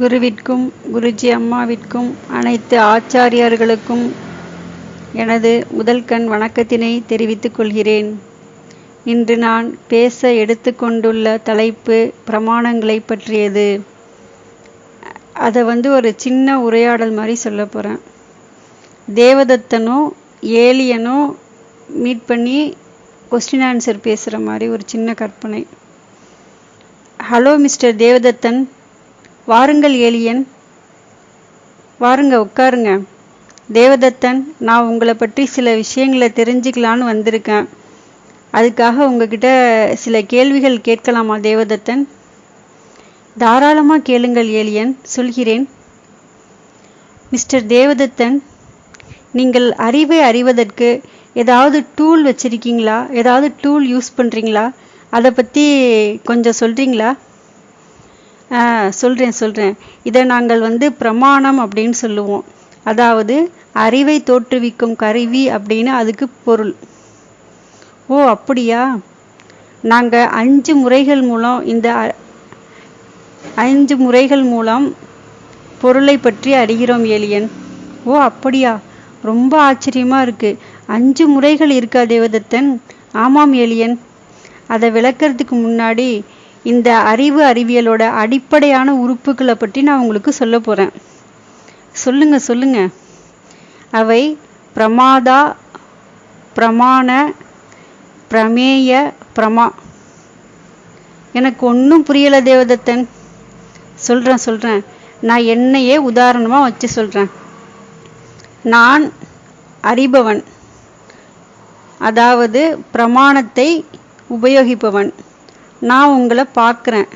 குருவிற்கும் குருஜி அம்மாவிற்கும் அனைத்து ஆச்சாரியார்களுக்கும் எனது முதல்கண் வணக்கத்தினை தெரிவித்துக் கொள்கிறேன். இன்று நான் பேச எடுத்துக்கொண்டுள்ள தலைப்பு பிரமாணங்களை பற்றியது. அதை வந்து ஒரு சின்ன உரையாடல் மாதிரி சொல்ல போகிறேன் தேவதத்தனும் ஏலியனும் மீட் பண்ணி கொஸ்டின் ஆன்சர் பேசுகிற மாதிரி ஒரு சின்ன கற்பனை. Hello mister Devadathan. வாருங்கள் ஏலியன். வாருங்க உட்காருங்க. தேவதத்தன் நான் உங்களை பற்றி சில விஷயங்களை தெரிஞ்சுக்கலான்னு வந்திருக்கேன். அதுக்காக உங்ககிட்ட சில கேள்விகள் கேட்கலாமா தேவதத்தன்? தாராளமாக கேளுங்கள் ஏலியன். சொல்கிறேன். மிஸ்டர் தேவதத்தன் நீங்கள் அறிவை அறிவதற்கு ஏதாவது டூல் வச்சுருக்கீங்களா? ஏதாவது டூல் யூஸ் பண்ணுறீங்களா அதை பற்றி கொஞ்சம் சொல்கிறீங்களா சொல்கிறேன் சொல்கிறேன் இதை நாங்கள் வந்து பிரமாணம் அப்படின்னு சொல்லுவோம். அதாவது அறிவை தோற்றுவிக்கும் கருவி அப்படின்னு அதுக்கு பொருள். ஓ அப்படியா? நாங்கள் அஞ்சு முறைகள் மூலம் இந்த அஞ்சு முறைகள் மூலம் பொருளை பற்றி அறிகிறோம் ஏலியன். ஓ அப்படியா? ரொம்ப ஆச்சரியமாக இருக்குது அஞ்சு முறைகள் இருக்கா தேவதத்தன்? ஆமாம் ஏலியன். அதை விளக்கிறதுக்கு முன்னாடி இந்த அறிவு அறிவியலோட அடிப்படையான உறுப்புகளை பற்றி நான் உங்களுக்கு சொல்ல போகிறேன் சொல்லுங்க சொல்லுங்க. அவை பிரமாதா பிரமாண பிரமேய பிரமா. எனக்கு ஒன்றும் புரியலை தேவதத்தன். சொல்கிறேன் சொல்கிறேன் நான் என்னையே உதாரணமாக வச்சு சொல்கிறேன் நான் அறிபவன். அதாவது பிரமாணத்தை உபயோகிப்பவன். நான் உங்களை பார்க்குறேன்.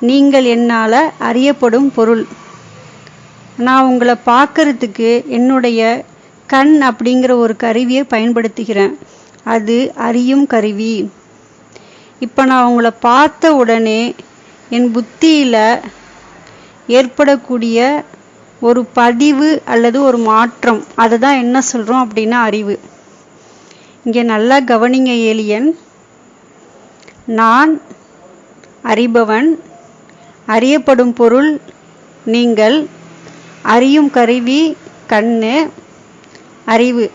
நீங்கள் என்னால் அறியப்படும் பொருள். நான் உங்களை பார்க்கறதுக்கு என்னுடைய கண் அப்படிங்கிற ஒரு கருவியை பயன்படுத்துகிறேன். அது அறியும் கருவி. இப்போ நான் உங்களை பார்த்த உடனே என் புத்தியில் ஏற்படக்கூடிய ஒரு பதிவு அல்லது ஒரு மாற்றம். அதை தான் என்ன சொல்கிறோம் அப்படின்னா அறிவு. இங்கே நல்லா கவனிங்க ஏலியன். நான் அறிபவன் அறியப்படும் பொருள் நீங்கள் அறியும் கருவி கண்ணு அறிவு.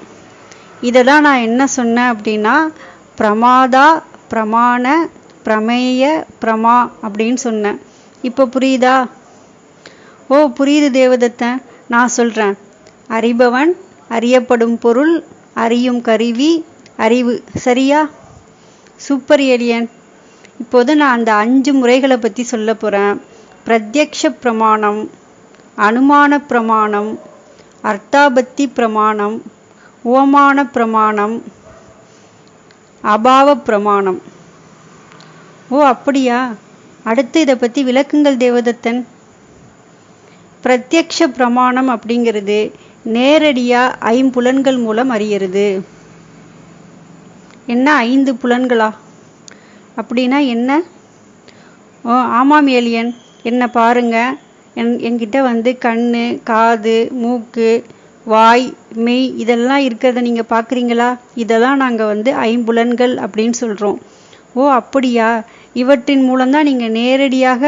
இதை தான் நான் என்ன சொன்னேன் அப்படின்னா பிரமாதா பிரமாண பிரமேய பிரமா அப்படின்னு சொன்னேன். இப்போ புரியுதா? ஓ புரியுது தேவதத்தன் நான் சொல்கிறேன் அறிபவன் அறியப்படும் பொருள் அறியும் கருவி அறிவு. சரியா? சூப்பர் ஏலியன் இப்போது நான் அந்த அஞ்சு முறைகளை பற்றி சொல்ல போகிறேன் பிரத்யக்ஷ பிரமாணம் அனுமான பிரமாணம் அர்த்தாபத்தி பிரமாணம் ஓமான பிரமாணம் அபாவ பிரமாணம். ஓ அப்படியா? அடுத்து இதை பற்றி விளக்குங்கள் தேவதத்தன். பிரத்யக்ஷ பிரமாணம் அப்படிங்கிறது நேரடியாக ஐம்புலன்கள் மூலம் அறியறது. என்ன ஐந்து புலன்களா? அப்படின்னா என்ன? ஓ ஆமாம் ஏலியன். என்னை பாருங்க. என் என்கிட்ட வந்து கண் காது மூக்கு வாய் மெய் இதெல்லாம் இருக்கிறத நீங்கள் பார்க்குறீங்களா? இதெல்லாம் நாங்கள் வந்து ஐம்புலன்கள் அப்படின்னு சொல்கிறோம் ஓ அப்படியா? இவற்றின் மூலம்தான் நீங்கள் நேரடியாக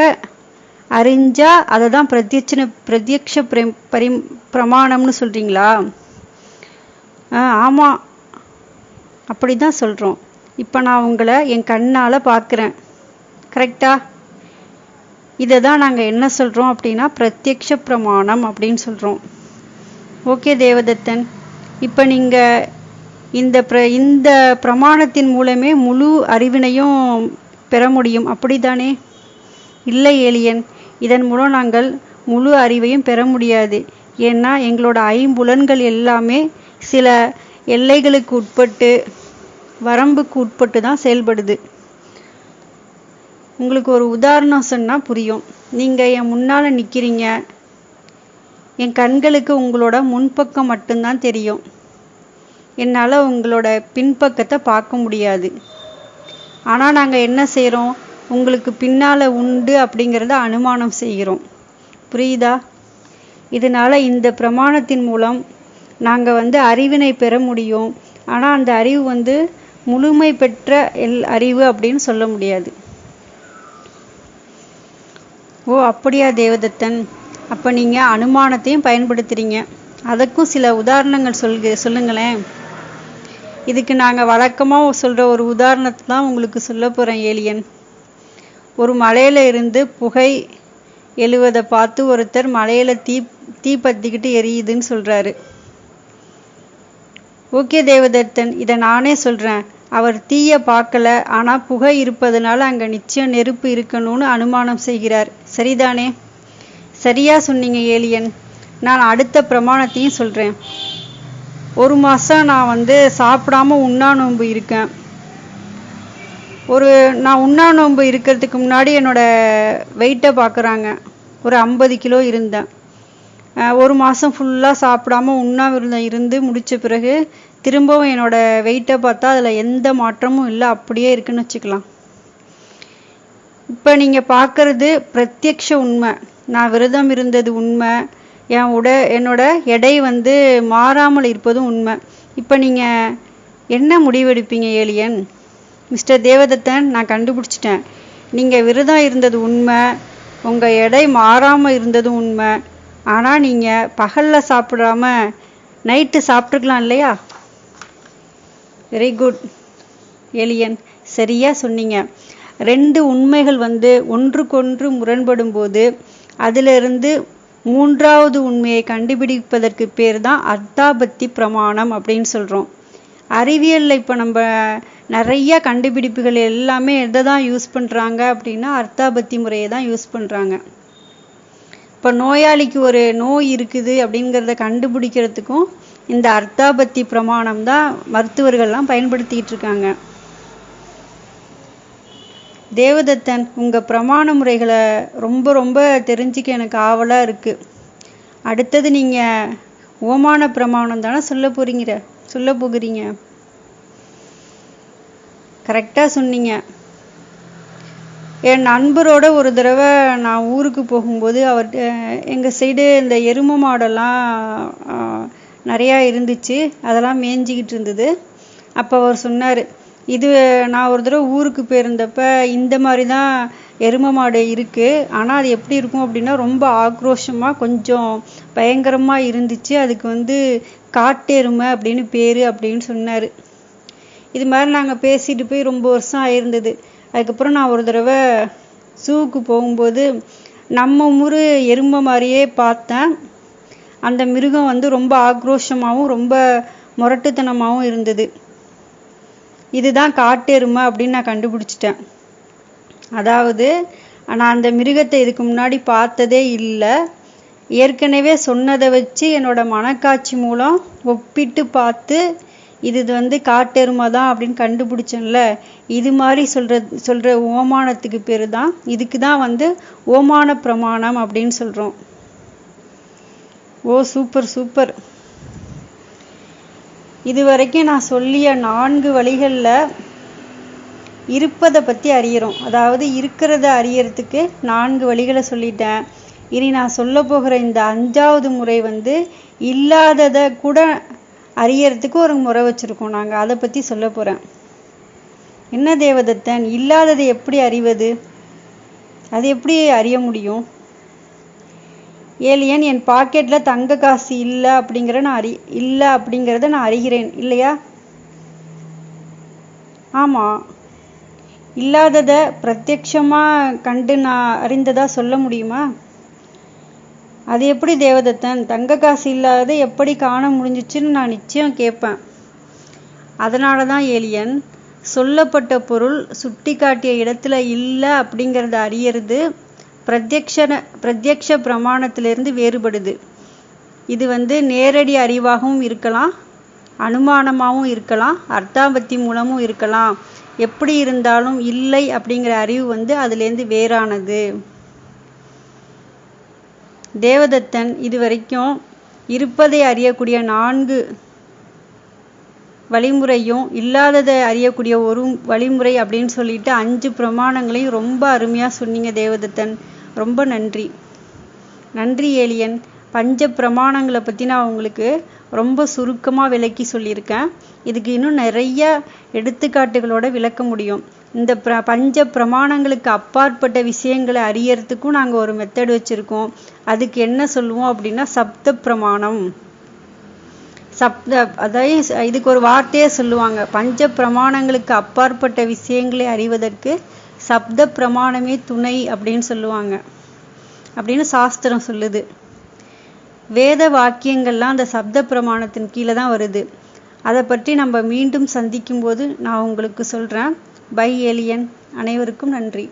அறிஞ்சா அதை தான் பிரத்யட்சண பிரத்யக்ஷ பிர பரி பிரமாணம்னு சொல்கிறீங்களா ஆ ஆமாம் அப்படி தான் சொல்கிறோம் இப்போ நான் உங்களை என் கண்ணால் பார்க்குறேன். கரெக்டா இதை தான் நாங்கள் என்ன சொல்கிறோம் அப்படின்னா பிரத்யக்ஷ பிரமாணம் அப்படின்னு சொல்கிறோம் ஓகே தேவதத்தன். இப்போ நீங்கள் இந்த பிர இந்த பிரமாணத்தின் மூலமே முழு அறிவினையும் பெற முடியும். அப்படிதானே இல்லை ஏலியன். இதன் மூலம் நாங்கள் முழு அறிவையும் பெற முடியாது. ஏன்னா எங்களோட ஐம்புலன்கள் எல்லாமே சில எல்லைகளுக்கு உட்பட்டு வரம்புக்கு உட்பட்டு தான் செயல்படுது. உங்களுக்கு ஒரு உதாரணம் சொன்னால் புரியும். நீங்கள் என் முன்னால் நிற்கிறீங்க என் கண்களுக்கு உங்களோட முன்பக்கம் மட்டும்தான் தெரியும். என்னால் உங்களோட பின்பக்கத்தை பார்க்க முடியாது. ஆனால் நாங்கள் என்ன செய்கிறோம் உங்களுக்கு பின்னால் உண்டு அப்படிங்கிறத அனுமானம் செய்கிறோம். புரியுதா? இதனால் இந்த பிரமாணத்தின் மூலம் நாங்கள் வந்து அறிவினை பெற முடியும். ஆனால் அந்த அறிவு வந்து முழுமை பெற்ற எல் அறிவு அப்படின்னு சொல்ல முடியாது. ஓ அப்படியா தேவதத்தன். அப்போ நீங்கள் அனுமானத்தையும் பயன்படுத்துகிறீங்க அதுக்கும் சில உதாரணங்கள் சொல்க சொல்லுங்களேன். இதுக்கு நாங்கள் வழக்கமாக சொல்கிற ஒரு உதாரணத்தை தான் உங்களுக்கு சொல்ல போகிறேன் ஏலியன். ஒரு மலையில் இருந்து புகை எழுவதை பார்த்து ஒருத்தர் மலையில் தீ தீ பற்றிக்கிட்டு எரியுதுன்னு சொல்கிறாரு ஓகே தேவதத்தன் இதை நானே சொல்கிறேன் அவர் தீயை பார்க்கல ஆனால் புகை இருப்பதனால அங்கே நிச்சயம் நெருப்பு இருக்கணும்னு அனுமானம் செய்கிறார். சரிதானே? சரியா சொன்னீங்க ஏலியன். நான் அடுத்த பிரமாணத்தையும் சொல்கிறேன் ஒரு மாதம் நான் வந்து சாப்பிடாம உண்ணா நோன்பு இருக்கேன். ஒரு நான் உண்ணா நோன்பு இருக்கிறதுக்கு முன்னாடி என்னோட வெயிட்டை பார்க்குறாங்க. ஒரு ஐம்பது கிலோ இருந்தேன். ஒரு மாதம் ஃபுல்லாக சாப்பிடாம உண்ணாவிரதம் இருந்து முடித்த பிறகு திரும்பவும் என்னோட வெயிட்டை பார்த்தா அதில் எந்த மாற்றமும் இல்லை அப்படியே இருக்குன்னு வச்சுக்கலாம். இப்போ நீங்கள் பார்க்குறது பிரத்யக்ஷ உண்மை. நான் விரதம் இருந்தது உண்மை. என் உட என்னோட எடை வந்து மாறாமல் இருப்பதும் உண்மை. இப்போ நீங்கள் என்ன முடிவெடுப்பீங்க ஏலியன்? மிஸ்டர் தேவதத்தன் நான் கண்டுபிடிச்சிட்டேன். நீங்கள் விரதம் இருந்தது உண்மை. உங்கள் எடை மாறாமல் இருந்ததும் உண்மை. ஆனால் நீங்கள் பகலில் சாப்பிடாம நைட்டு சாப்பிட்ருக்கலாம் இல்லையா? வெரி குட் எலியன் சரியாக சொன்னீங்க. ரெண்டு உண்மைகள் வந்து ஒன்றுக்கொன்று முரண்படும் போது அதிலிருந்து மூன்றாவது உண்மையை கண்டுபிடிப்பதற்கு பேர் தான் அர்த்தாபத்தி பிரமாணம் அப்படின்னு சொல்கிறோம் அறிவியலில் இப்போ நம்ம நிறைய கண்டுபிடிப்புகள் எல்லாமே எதை தான் யூஸ் பண்ணுறாங்க அப்படின்னா அர்த்தாபத்தி முறையை தான் யூஸ் பண்ணுறாங்க இப்போ நோயாளிக்கு ஒரு நோய் இருக்குது அப்படிங்கிறத கண்டுபிடிக்கிறதுக்கும் இந்த அர்த்தாபத்தி பிரமாணம் தான் மருத்துவர்கள்லாம் பயன்படுத்திக்கிட்டு இருக்காங்க. தேவதத்தன் உங்கள் பிரமாண முறைகளை ரொம்ப ரொம்ப தெரிஞ்சுக்க எனக்கு ஆவலாக இருக்குது அடுத்தது நீங்கள் ஓமான பிரமாணம் தானே சொல்ல போகிறீங்கிற சொல்ல போகிறீங்க. கரெக்டாக சொன்னீங்க. என் நண்பரோட ஒரு தடவை நான் ஊருக்கு போகும்போது அவர்கிட்ட எங்கள் சைடு இந்த எருமை மாடெல்லாம் நிறையா இருந்துச்சு. அதெல்லாம் மேய்ஞ்சிக்கிட்டு இருந்தது. அப்போ அவர் சொன்னார் இது நான் ஒரு தடவை ஊருக்கு போயிருந்தப்ப இந்த மாதிரி தான் எருமை மாடு இருக்குது ஆனால் அது எப்படி இருக்கும் அப்படின்னா ரொம்ப ஆக்ரோஷமாக கொஞ்சம் பயங்கரமாக இருந்துச்சு. அதுக்கு வந்து காட்டெருமை அப்படின்னு பேர் அப்படின்னு சொன்னார். இது மாதிரி நாங்கள் பேசிட்டு போய் ரொம்ப வருஷம் ஆயிருந்தது. அதுக்கப்புறம் நான் ஒரு தடவை ஜூவுக்கு போகும்போது நம்ம ஊர் எருமை மாதிரியே பார்த்தேன். அந்த மிருகம் வந்து ரொம்ப ஆக்ரோஷமாகவும் ரொம்ப முரட்டுத்தனமாகவும் இருந்தது. இதுதான் காட்டெருமை அப்படின்னு நான் கண்டுபிடிச்சிட்டேன். அதாவது நான் அந்த மிருகத்தை இதுக்கு முன்னாடி பார்த்ததே இல்லை. ஏற்கனவே சொன்னதை வச்சு என்னோட மனக்காட்சி மூலம் ஒப்பிட்டு பார்த்து இது வந்து காட்டெருமை தான் அப்படின்னு கண்டுபிடிச்சேன்ல. இது மாதிரி சொல்ற சொல்ற ஓமானத்துக்கு பேர் தான் இதுக்கு தான் வந்து ஓமான பிரமாணம் அப்படின்னு சொல்றோம். ஓ சூப்பர் சூப்பர். இது வரைக்கும் நான் சொல்லிய நான்கு வழிகளில் இருப்பதை பற்றி அறியறோம். அதாவது இருக்கிறத அறியறதுக்கு நான்கு வழிகளை சொல்லிட்டேன். இனி நான் சொல்ல போகிற இந்த அஞ்சாவது முறை வந்து இல்லாததை கூட அறியறதுக்கு ஒரு முறை வச்சுருக்கோம் நாங்கள் அதை பற்றி சொல்ல போகிறேன் என்ன தேவதத்தன்? இல்லாததை எப்படி அறிவது? அது எப்படி அறிய முடியும்? ஏலியன் என் பாக்கெட்டில் தங்க காசு இல்லை அப்படிங்கிற நான் அறி இல்லை அப்படிங்கிறத நான் அறிகிறேன். இல்லையா? ஆமாம் இல்லாததை பிரத்யக்ஷமாக கண்டு நான் அறிந்ததாக சொல்ல முடியுமா? அது எப்படி தேவதத்தன்? தங்க காசு இல்லாத எப்படி காண முடிஞ்சிச்சுன்னு நான் நிச்சயம் கேட்பேன். அதனால தான் ஏலியன் சொல்லப்பட்ட பொருள் சுட்டி காட்டிய இடத்துல இல்லை அப்படிங்கிறத அறியறது பிரத்யக்ஷன பிரத்யக்ஷ பிரமாணத்திலிருந்து வேறுபடுது. இது வந்து நேரடி அறிவாகவும் இருக்கலாம் அனுமானமாகவும் இருக்கலாம் அர்த்தாபத்தி மூலமும் இருக்கலாம். எப்படி இருந்தாலும் இல்லை அப்படிங்கிற அறிவு வந்து அதுலேருந்து வேறானது. தேவதத்தன் இதுவரைக்கும் இருப்பதை அறியக்கூடிய நான்கு வழிமுறையும் இல்லாததை அறியக்கூடிய ஒரு வழிமுறை அப்படின்னு சொல்லிட்டு அஞ்சு பிரமாணங்களையும் ரொம்ப அருமையாக சொன்னீங்க தேவதத்தன். ரொம்ப நன்றி. நன்றி ஏலியன். பஞ்ச பிரமாணங்களை பற்றி நான் உங்களுக்கு ரொம்ப சுருக்கமாக விளக்கி சொல்லியிருக்கேன். இதுக்கு இன்னும் நிறைய எடுத்துக்காட்டுகளோட விளக்க முடியும். இந்த பிர பஞ்ச பிரமாணங்களுக்கு அப்பாற்பட்ட விஷயங்களை அறியறதுக்கும் நாங்கள் ஒரு மெத்தட் வச்சுருக்கோம். அதுக்கு என்ன சொல்லுவோம் அப்படின்னா சப்த பிரமாணம். சப்த அதாவது இதுக்கு ஒரு வார்த்தையே சொல்லுவாங்க. பஞ்ச பிரமாணங்களுக்கு அப்பாற்பட்ட விஷயங்களை அறிவதற்கு சப்த பிரமாணமே துணை அப்படின்னு சொல்லுவாங்க. அப்படின்னு சாஸ்திரம் சொல்லுது. வேத வாக்கியங்கள்லாம் அந்த சப்த பிரமாணத்தின் கீழே தான் வருது. அதை பற்றி நம்ம மீண்டும் சந்திக்கும் போது நான் உங்களுக்கு சொல்கிறேன் பை ஏலியன். அனைவருக்கும் நன்றி.